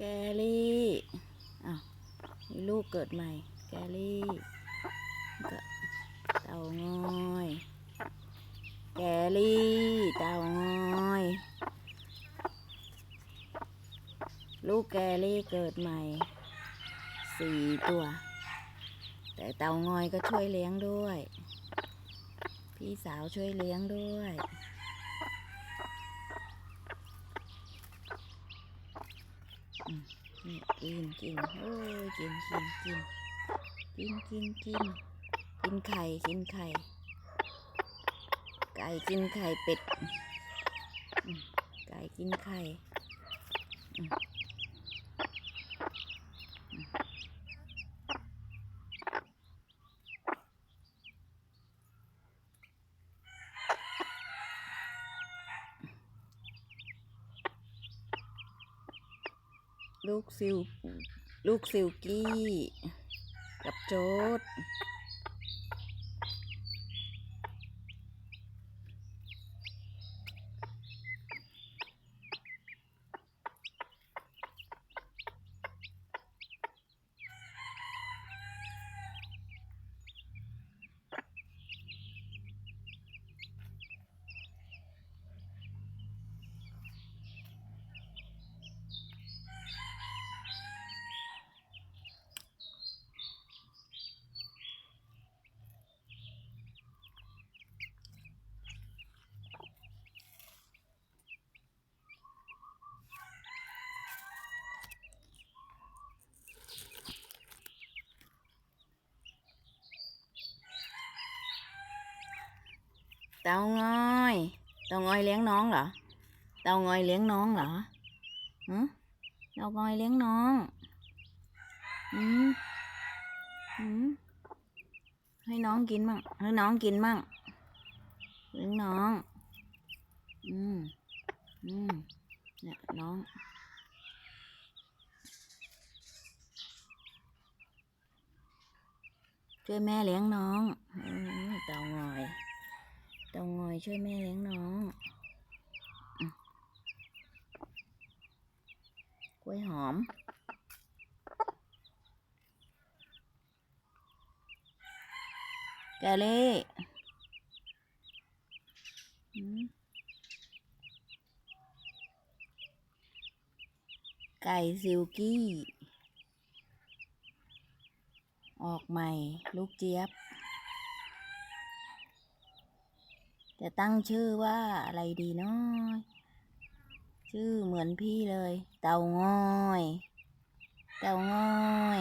แกลี่อ้าวมีลูกเกิดใหม่ แกลี่ก็เต่างอย แกลี่เต่างอย ลูกแกลี่เกิดใหม่สี่ตัว แต่เต่างอยก็ช่วยเลี้ยงด้วย พี่สาวช่วยเลี้ยงด้วย กินกินโอ้ยกินกินกินกินกินกินกินไข่กินไข่ ไก่กินไข่เป็ดไก่กินไข่ ลูกซิล ลูกซิลกี้ กับโจ๊ด เตางอยเตางอยเลี้ยงน้องเหรอเตางอยเลี้ยงน้องเหรอฮะเตางอยเลี้ยงน้องอืมอืมให้น้องกินมั่งให้น้องกินมั่งเลี้ยงน้อง อืมอืมเนี่ยน้องช่วยแม่เลี้ยงน้องเตางอย เตางอยช่วยแม่เลี้ยงน้องกล้วยหอม แกเล่ไก่ซิลกี้ ออกใหม่ ลูกเจี๊ยบ จะตั้งชื่อว่าอะไรดีน้อยชื่อเหมือนพี่เลย เต่างอย เต่างอย